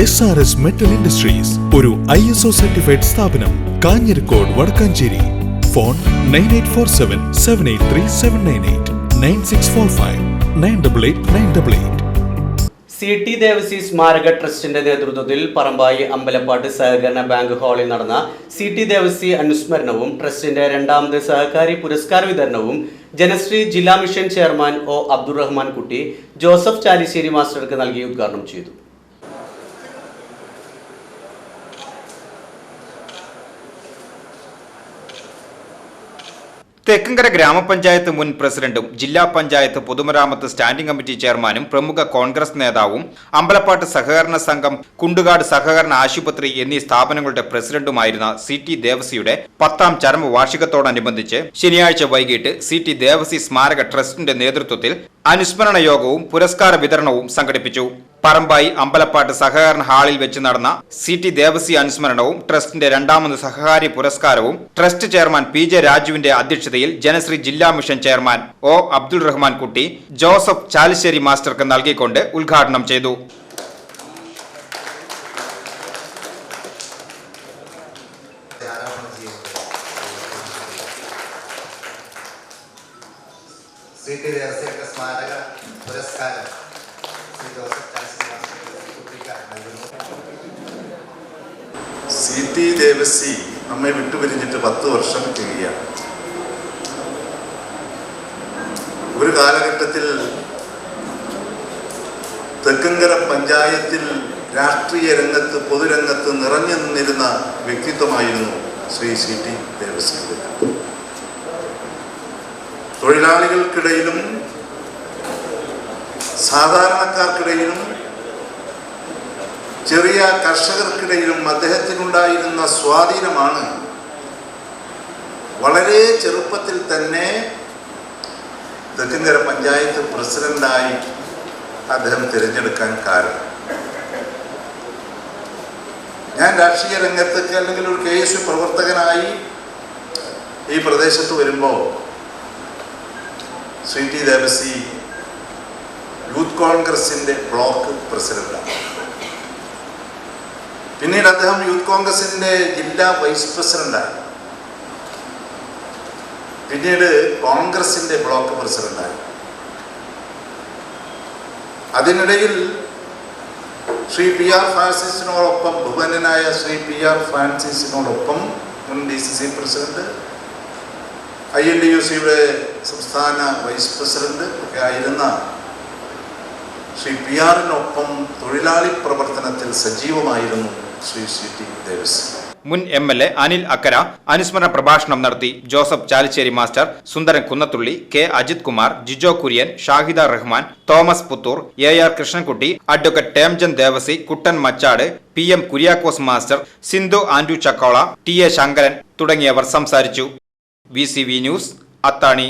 S R S metal industries ഒരു I S O certified സ്ഥാപനം Kanjirakode Vadakkanchery. Phone nine eight four seven seven eight three seven nine eight nine six four five nine double eight nine double eight C T Devasi സ്മാരക ട്രസ്റ്റിന്റെ നേതൃത്വത്തിൽ പറമ്പായി അമ്പലപ്പാട്ട് സഹകരണ bank ഹാളിൽ നടന്ന C T Devasi അനുസ്മരണവും ട്രസ്റ്റിന്റെ രണ്ടാമത് സഹകാരി പുരസ്കാര വിതരണവും ജനശ്രീ ജില്ലാ മിഷൻ ചെയർമാൻ ഒ അബ്ദുറഹ്മാൻ കുട്ടി ജോസഫ് ചാലിശ്ശേരി മാസ്റ്റർക്ക് നൽകി ഉദ്ഘാടനം ചെയ്തു. തെക്കങ്കര ഗ്രാമപഞ്ചായത്ത് മുൻ പ്രസിഡന്റും ജില്ലാ പഞ്ചായത്ത് പൊതുമരാമത്ത് സ്റ്റാൻഡിംഗ് കമ്മിറ്റി ചെയർമാനും പ്രമുഖ കോൺഗ്രസ് നേതാവും അമ്പലപ്പാട്ട് സഹകരണ സംഘം കുണ്ടുകാട് സഹകരണ ആശുപത്രി എന്നീ സ്ഥാപനങ്ങളുടെ പ്രസിഡന്റുമായിരുന്ന സി ടി ദേവസിയുടെ പത്താം ചരമ വാർഷികത്തോടനുബന്ധിച്ച് ശനിയാഴ്ച വൈകിട്ട് സി ടി ദേവസി സ്മാരക ട്രസ്റ്റിന്റെ നേതൃത്വത്തിൽ അനുസ്മരണ യോഗവും പുരസ്കാര വിതരണവും സംഘടിപ്പിച്ചു. പറമ്പായി അമ്പലപ്പാട്ട് സഹകരണ ഹാളിൽ വെച്ച് നടന്ന സി ടി ദേവസി അനുസ്മരണവും ട്രസ്റ്റിന്റെ രണ്ടാമത് സഹകാരി പുരസ്കാരവും ട്രസ്റ്റ് ചെയർമാൻ പി ജെ രാജുവിന്റെ അധ്യക്ഷതയിൽ ജനശ്രീ ജില്ലാ mission chairman O Abdul Rahman Kutty Joseph Chalissery മാസ്റ്റർക്ക് നൽകിക്കൊണ്ട് ഉദ്ഘാടനം ചെയ്തു. സ്മാരക പുരസ്കാരം. സി ടി ദേവസി നമ്മെ വിട്ടുപിരിഞ്ഞിട്ട് പത്ത് വർഷം തികയാണ് ഒരു കാലഘട്ടത്തിൽ തെക്കങ്കര പഞ്ചായത്തിൽ രാഷ്ട്രീയ രംഗത്ത് പൊതുരംഗത്ത് നിറഞ്ഞു നിന്നിരുന്ന വ്യക്തിത്വമായിരുന്നു ശ്രീ സി ടി ദേവസിയുടെ. തൊഴിലാളികൾക്കിടയിലും സാധാരണക്കാർക്കിടയിലും ചെറിയ കർഷകർക്കിടയിലും അദ്ദേഹത്തിനുണ്ടായിരുന്ന സ്വാധീനമാണ് വളരെ ചെറുപ്പത്തിൽ തന്നെ തെക്കങ്കര പഞ്ചായത്ത് പ്രസിഡന്റായി അദ്ദേഹം തിരഞ്ഞെടുക്കാൻ കാരണം. ഞാൻ രാഷ്ട്രീയ രംഗത്തൊക്കെ അല്ലെങ്കിൽ ഒരു കെ എസ് പ്രവർത്തകനായി ഈ പ്രദേശത്ത് വരുമ്പോൾ ശ്രീ ടി ദേവസി യൂത്ത് കോൺഗ്രസിന്റെ ബ്ലോക്ക് പ്രസിഡന്റാണ്. പിന്നീട് അദ്ദേഹം യൂത്ത് കോൺഗ്രസിന്റെ ജില്ലാ വൈസ് പ്രസിഡന്റായി. പിന്നീട് കോൺഗ്രസിന്റെ ബ്ലോക്ക് പ്രസിഡന്റായി. അതിനിടയിൽ ശ്രീ പി ആർ ഫ്രാൻസിസിനോടൊപ്പം ഭുവനായ ശ്രീ പി ആർ ഫ്രാൻസിസിനോടൊപ്പം മുൻ D C C president I N D U സിയുടെ സംസ്ഥാന വൈസ് പ്രസിഡന്റ് ഒക്കെ ആയിരുന്ന ശ്രീ പി ആറിനൊപ്പം തൊഴിലാളി പ്രവർത്തനത്തിൽ സജീവമായിരുന്നു ശ്രീ സി ടി ദേവസ്. മുൻ M L A Anil Akkara അനുസ്മരണ പ്രഭാഷണം നടത്തി Joseph Chalissery master Sundaran Kunnathully K Ajith Kumar Jijo Kurian Shahida Rahman Thomas Puthur A R Krishnankutty advocate Temjan Devasi Kuttan Machad P M Kuriakose master Sindhu Andrew Chakkola T A Sankaran തുടങ്ങിയവർ സംസാരിച്ചു. V news Athani.